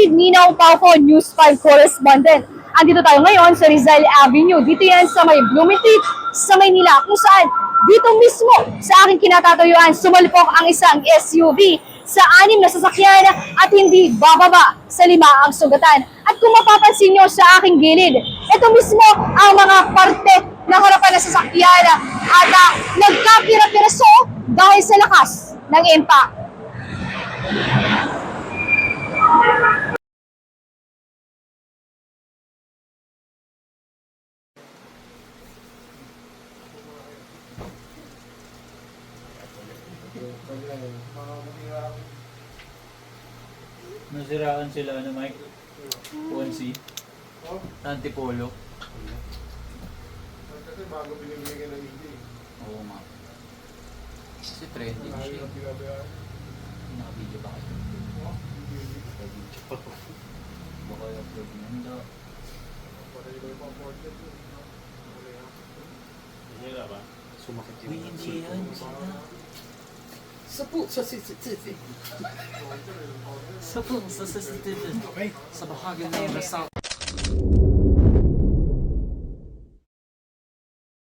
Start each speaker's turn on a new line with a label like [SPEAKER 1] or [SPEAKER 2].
[SPEAKER 1] kapatid Ninaw Pauco, News 5 correspondent. Andito tayo ngayon sa Rizal Avenue. Dito yan sa may Bloomington, sa Maynila, kung saan dito mismo sa aking kinatatayuan, sumalpok ang isang SUV sa anim na sasakyan at hindi bababa sa lima ang sugatan. At kung mapapansin nyo sa aking gilid, ito mismo ang mga parte ng harapan ng sasakyan at uh, nagkapira-piraso dahil sa lakas ng impact.
[SPEAKER 2] Nasiraan sila ano Mike? Ponzi. Antipolo.
[SPEAKER 3] Kasi bago binibigay ng hindi.
[SPEAKER 2] Oo nga. Kasi trending
[SPEAKER 3] Marami
[SPEAKER 2] siya.
[SPEAKER 3] lang pinabayaan.
[SPEAKER 2] Naka-video ba kayo? Naka-video pa po. Baka i-upload mo hindi.
[SPEAKER 3] Patay ko yung pang-portrait.
[SPEAKER 4] Sumakit
[SPEAKER 2] Uy, hindi yan. Sila.
[SPEAKER 4] Sa po, sa si si si si.
[SPEAKER 2] Sa po, sa sa
[SPEAKER 4] bahagi ng Lasal.